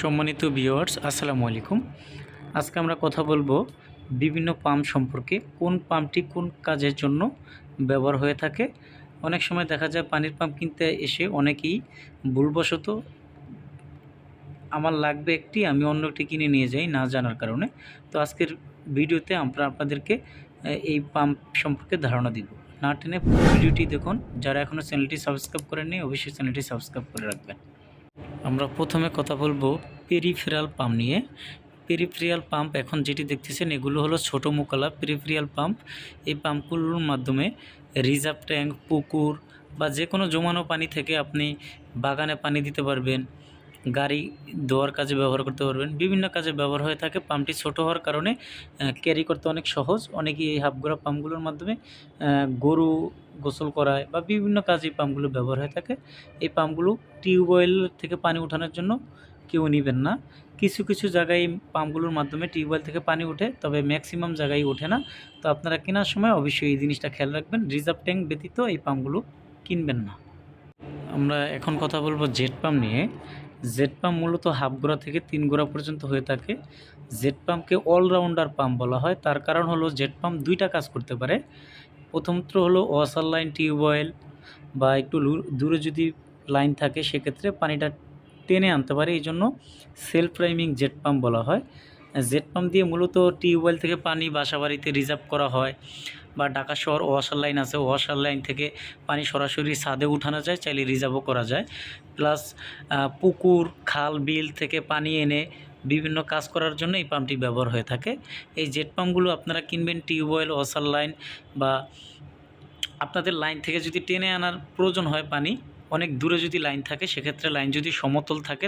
সম্মানিত ভিউয়ার্স, আসসালামু আলাইকুম। আজকে আমরা কথা বলব বিভিন্ন পাম্প সম্পর্কে, কোন পাম্পটি কোন কাজের জন্য ব্যবহার হয়ে থাকে। অনেক সময় দেখা যায় পানির পাম্প কিনতে এসে অনেকেই ভুলবশত, আমার লাগবে একটি, আমি অন্য একটি কিনে নিয়ে যাই, না জানার কারণে। তো আজকের ভিডিওতে আমরা আপনাদেরকে এই পাম্প সম্পর্কে ধারণা দিব। না টেনে ভিডিওটি দেখুন। যারা এখনও চ্যানেলটি সাবস্ক্রাইব করেননি, অবশ্যই চ্যানেলটি সাবস্ক্রাইব করে রাখবেন। আমরা প্রথমে কথা বলব পেরিফেরাল পাম্প নিয়ে। পেরিফেরিয়াল পাম্প এখন যেটি দেখতেছেন, এগুলো হলো ছোটো মোকালা পেরিফেরিয়াল পাম্প এই পাম্পগুলোর মাধ্যমে রিজার্ভ ট্যাঙ্ক পুকুর বা যে কোনো জমানো পানি থেকে আপনি বাগানে পানি দিতে পারবেন। গাড়ি ধোয়ার কাজে ব্যবহার করতে পারবেন। বিভিন্ন কাজে ব্যবহার হয়ে থাকে। পাম্পটি ছোট হওয়ার কারণে ক্যারি করতে অনেক সহজ। অনেকেই এই হাফগোড়া পাম্পগুলোর মাধ্যমে গরু গোসল করায় বা বিভিন্ন কাজে পাম্পগুলো ব্যবহার হয়ে থাকে। এই পাম্পগুলো টিউবওয়েল থেকে পানি ওঠানোর জন্য কেউ নেবেন না। কিছু কিছু জায়গায় পাম্পগুলোর মাধ্যমে টিউবওয়েল থেকে পানি ওঠে, তবে ম্যাক্সিমাম জায়গায় ওঠে না। তো আপনারা কেনার সময় অবশ্যই এই জিনিসটা খেয়াল রাখবেন। রিজার্ভ ট্যাঙ্ক ব্যতীত এই পাম্পগুলো কিনবেন না। আমরা এখন কথা বলব জেট পাম্প নিয়ে। জেট পাম্প মূলত হাফ গোড়া থেকে তিন গোড়া পর্যন্ত হয়ে থাকে। জেট পাম্পকে অলরাউন্ডার পাম্প বলা হয়। তার কারণ হলো জেড পাম্প দুইটা কাজ করতে পারে। প্রথমত হলো ওয়াসার লাইন টিউবওয়েল বা একটু দূরে যদি লাইন থাকে, সেক্ষেত্রে পানিটা টেনে আনতে পারে। এই জন্য সেলফ প্রাইমিং জেট পাম্প বলা হয়। জেট পাম্প দিয়ে মূলত টিউবওয়েল থেকে পানি বাসা বাড়িতে রিজার্ভ করা হয় বা ঢাকা শহর ওয়াশার লাইন আছে ওয়াশার লাইন থেকে পানি সরাসরি ছাদে উঠানো যায়, চাইলে রিজার্ভও করা যায়। প্লাস পুকুর, খাল, বিল থেকে পানি এনে বিভিন্ন কাজ করার জন্য এই পাম্পটি ব্যবহার হয়ে থাকে। এই জেট পাম্পগুলো আপনারা কিনবেন টিউবওয়েল, ওয়াসার লাইন বা আপনাদের লাইন থেকে যদি টেনে আনার প্রয়োজন হয় পানি, অনেক দূরে যদি লাইন থাকে, সেক্ষেত্রে লাইন যদি সমতল থাকে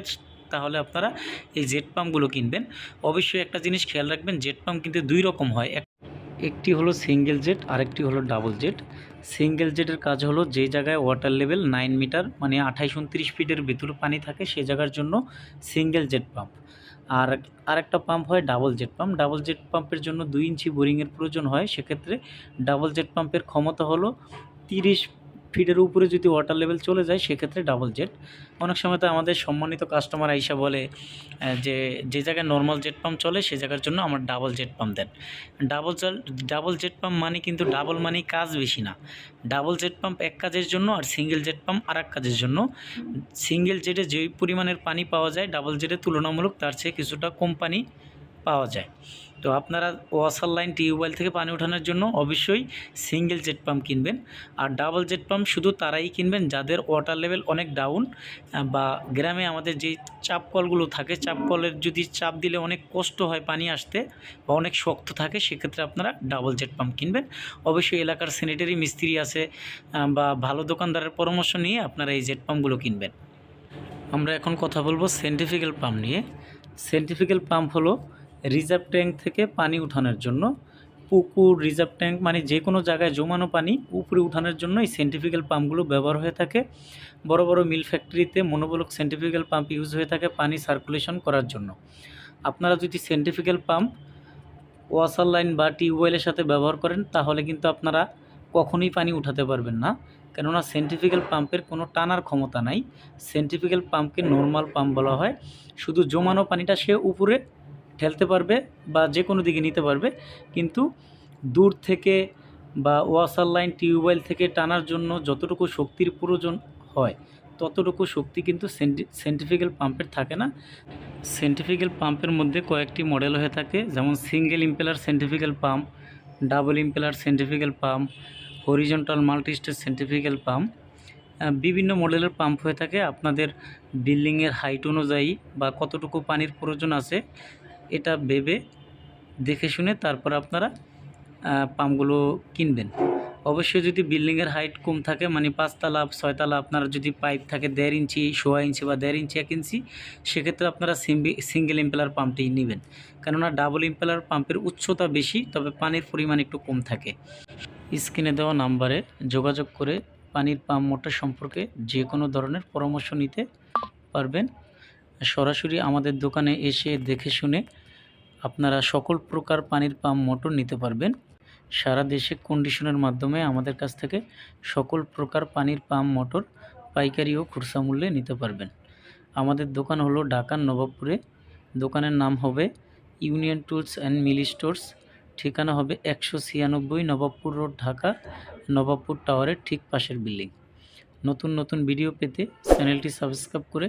তাহলে আপনারা এই জেট পাম্পগুলো কিনবেন। অবশ্যই একটা জিনিস খেয়াল রাখবেন জেট পাম্প কিন্তু দুই রকম হয়। এক- একটি হলো সিঙ্গেল জেট আরেকটি হলো ডাবল জেট সিঙ্গেল জেটের কাজ হলো যে জায়গায় ওয়াটার লেভেল নাইন মিটার মানে আঠাইশ উনত্রিশ ফিটের ভেতরে পানি থাকে, সে জায়গার জন্য সিঙ্গেল জেট পাম্প আর আরেকটা পাম্প হয় double jet pump double jet পাম্পের জন্য দুই ইঞ্চি বোরিংয়ের প্রয়োজন হয়। সেক্ষেত্রে ডাবল জেট পাম্পের ক্ষমতা হলো তিরিশ ফিটের উপরে যদি ওয়াটার লেভেল চলে যায়, সেক্ষেত্রে ডাবল জেট অনেক সময় তো আমাদের সম্মানিত কাস্টমার আইসা বলে যে যে জায়গায় নর্মাল জেট পাম্প চলে, সে জায়গার জন্য আমার ডাবল জেট পাম্প দেন। ডাবল জল ডাবল জেট পাম্প মানে কিন্তু ডাবল মানে কাজ বেশি না। ডাবল জেট পাম্প এক কাজের জন্য আর সিঙ্গেল জেট পাম্প আর এক কাজের জন্য। সিঙ্গেল জেটে যেই পরিমাণের পানি পাওয়া যায় ডাবল জেটে তুলনামূলক তার চেয়ে কিছুটা কম পানি পাওয়া যায়। তো আপনারা ওয়াসার লাইন টিউবওয়েল থেকে পানি ওঠানোর জন্য অবশ্যই সিঙ্গেল জেট পাম্প কিনবেন। আর ডাবল জেট পাম্প শুধু তারাই কিনবেন, যাদের ওয়াটার লেভেল অনেক ডাউন বা গ্রামে আমাদের যে চাপ কলগুলো থাকে, চাপ কলের যদি চাপ দিলে অনেক কষ্ট হয় পানি আসতে বা অনেক শক্ত থাকে, সেক্ষেত্রে আপনারা ডাবল জেট পাম্প কিনবেন। অবশ্যই এলাকার স্যানিটারি মিস্ত্রি আছে বা ভালো দোকানদারের পরামর্শ নিয়ে আপনারা এই জেট পাম্পগুলো কিনবেন। আমরা এখন কথা বলব সেন্টিফিক্যাল পাম্প নিয়ে। সেন্টিফিক্যাল পাম্প হলো রিজার্ভ ট্যাঙ্ক থেকে পানি উঠানোর জন্য। পুকুর, রিজার্ভ ট্যাঙ্ক মানে যে কোনো জায়গায় জমানো পানি উপরে উঠানোর জন্য এই সেন্টিফিক্যাল পাম্পগুলো ব্যবহার হয়ে থাকে। বড় বড় মিল ফ্যাক্টরিতে মনোবলক সেন্টিফিক্যাল পাম্প ইউজ হয়ে থাকে পানি সার্কুলেশন করার জন্য। আপনারা যদি সেন্টিফিক্যাল পাম্প ওয়াসার লাইন বা টিউবওয়েলের সাথে ব্যবহার করেন, তাহলে কিন্তু আপনারা কখনোই পানি উঠাতে পারবেন না। কেননা সেন্টিফিক্যাল পাম্পের কোনো টানার ক্ষমতা নাই। সেন্টিফিক্যাল পাম্পকে নর্মাল পাম্প বলা হয়। শুধু জমানো পানিটা সে উপরে ঠেলতে পারবে বা যে কোনো দিকে নিতে পারবে। কিন্তু দূর থেকে বা ওয়াসার লাইন টিউবওয়েল থেকে টানার জন্য যতটুকু শক্তির প্রয়োজন হয়, ততটুকু শক্তি কিন্তু সেন্টিফিক্যাল পাম্পের থাকে না। সেন্টিফিক্যাল পাম্পের মধ্যে কয়েকটি মডেল হয়ে থাকে, যেমন single impeller centrifugal pump, double impeller centrifugal pump, horizontal multistage centrifugal pump. বিভিন্ন মডেলের পাম্প হয়ে থাকে। আপনাদের বিল্ডিংয়ের হাইট অনুযায়ী বা কতটুকু পানির প্রয়োজন আছে এটা ভেবে দেখে শুনে তারপর আপনারা পাম্পগুলো কিনবেন। অবশ্যই যদি বিল্ডিংয়ের হাইট কম থাকে মানে পাঁচতলা, ছয়তলা, আপনারা যদি পাইপ থাকে দেড় ইঞ্চি, সোয়া ইঞ্চি বা দেড় ইঞ্চি, এক ইঞ্চি, সেক্ষেত্রে আপনারা সিঙ্গেল ইম্পেলার পাম্পটি নেবেন। কেননা ডাবল ইম্পেলার পাম্পের উচ্চতা বেশি, তবে পানির পরিমাণ একটু কম থাকে। স্ক্রিনে দেওয়া নাম্বারে যোগাযোগ করে পানির পাম্প মোটর সম্পর্কে যে কোনো ধরনের পরামর্শ নিতে পারবেন। সরাসরি আমাদের দোকানে এসে দেখে শুনে আপনারা সকল প্রকার পানির পাম্প মোটর নিতে পারবেন। সারা দেশে কন্ডিশনের মাধ্যমে আমাদের কাছ থেকে সকল প্রকার পানির পাম্প মোটর পাইকারি ও খুচরা মূল্যে নিতে পারবেন। আমাদের দোকান হলো ঢাকার নবাবপুরে। দোকানের নাম হবে union tools and Mili stores ঠিকানা হবে একশো ছিয়ানব্বই নবাবপুর রোড, ঢাকা, নবাবপুর টাওয়ারের ঠিক পাশের বিল্ডিং। নতুন নতুন ভিডিও পেতে চ্যানেলটি সাবস্ক্রাইব করে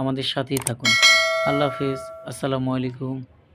আমাদের সাথেই থাকুন। আল্লাহ হাফেজ। আসসালামু আলাইকুম।